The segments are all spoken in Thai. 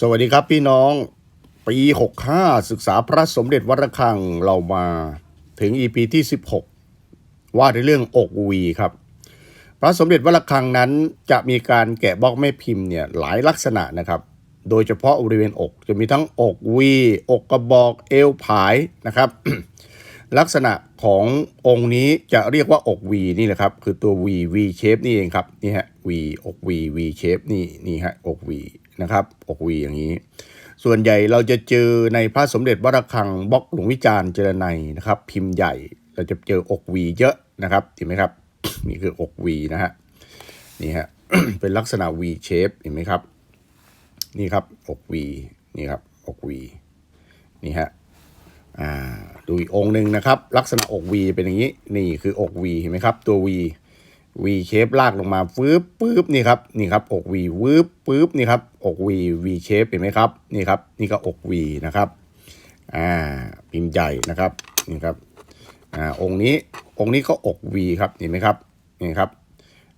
สวัสดีครับพี่น้อง ปี 65 ศึกษาพระสมเด็จวัดระฆังเรามาถึง EP ที่ 16 ว่าในเรื่องอกวีครับ พระสมเด็จวัดระฆังนั้นจะมีการแกะบล็อกแม่พิมพ์เนี่ยหลายลักษณะนะครับ โดยเฉพาะบริเวณอกจะมีทั้งอกวี อกกระบอกเอวผายนะครับ ลักษณะขององค์นี้จะเรียกว่าอก V นี่แหละครับ คือตัว V V shape นี่เองครับนี่ฮะ V อก V V shape นี่นี่ฮะอก V นะครับอก V อย่างนี้ ส่วนใหญ่เราจะเจอในพระสมเด็จวัดระฆังบล็อกหลวงวิจารณ์เจรไนนะครับ พิมพ์ใหญ่เราจะเจออก V เยอะนะครับเห็นไหมครับนี่คืออก V นะฮะนี่ฮะเป็นลักษณะ V shape เห็นไหมครับ นี่ครับอก V นี่ครับอก V นี่ฮะดูอีกองหนึ่งนะครับ ลักษณะอก V เป็นอย่างนี้นี่คืออก V เห็นไหมครับ ตัว V V เชฟลากลงมาฟืบปื๊บนี่ครับนี่ครับอก V วืบปื๊บนี่ครับอก V V เชฟเห็นไหมครับนี่ครับนี่ก็อก V นะครับอ่าพิมพ์ใหญ่นะครับนี่ครับอ่าองค์นี้องค์นี้ก็อก V ครับเห็นไหมครับนี่ครับ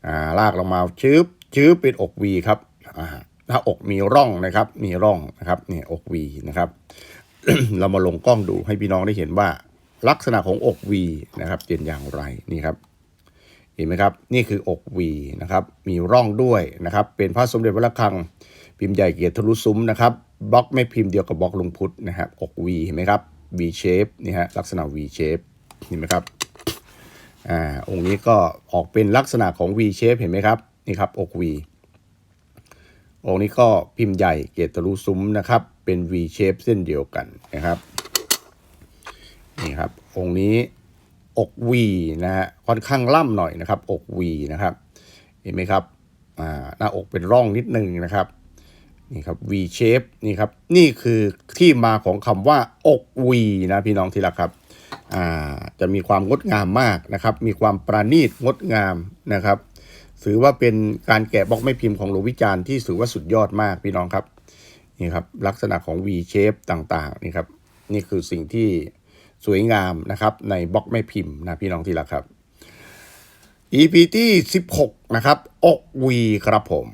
อ่าลากลงมาชืบชืบเป็นอก V ครับอ่าถ้าอกมีร่องนะครับ มีร่องนะครับนี่อก V นะครับ เรามาลงกล้องดูให้พี่น้องได้เห็นว่าลักษณะของอก V นะครับเป็นอย่างไรนี่ครับ เห็นไหมครับ นี่คืออก V นะครับ มีร่องด้วยนะครับ เป็นพระสมเด็จวัดระฆัง พิมพ์ใหญ่เกียรติทะลุซุ้มนะครับ บล็อกไม่พิมพ์เดียวกับบล็อกลุงพุทธนะครับ อก V เห็นไหมครับ V shape นี่ฮะลักษณะ V shape เห็นไหมครับ อ่า องค์นี้ก็ออกเป็นลักษณะของ V shape เห็นไหมครับ นี่ครับ อก V องค์นี้ก็พิมพ์ใหญ่เกียรติทะลุซุ้มนะครับ เป็น V shape เส้นเดียวกันนะครับ นี่ครับ องค์นี้ อก V นะฮะค่อนข้างล่ำหน่อยนะครับ อก V นะครับ เห็นไหมครับอ่าหน้าอกเป็นร่องนิดนึงนะครับนี่ครับ V shape นี่ครับนี่คือที่มาของคำว่าอก V นะพี่น้องที่รักครับอ่าจะมีความงดงามมากนะครับ มีความประณีตงดงามนะครับถือว่าเป็นการแกะบล็อกไม่พิมพ์ของหลวงวิจารณ์ที่ถือว่าสุดยอดมากพี่น้องครับนี่ครับลักษณะของ V shape ต่างๆนี่ครับนี่คือสิ่งที่ สวยงามนะครับในบล็อกไม่พิมพ์นะพี่น้องที่รักครับ EP ที่ 16 นะครับ อกวีครับผม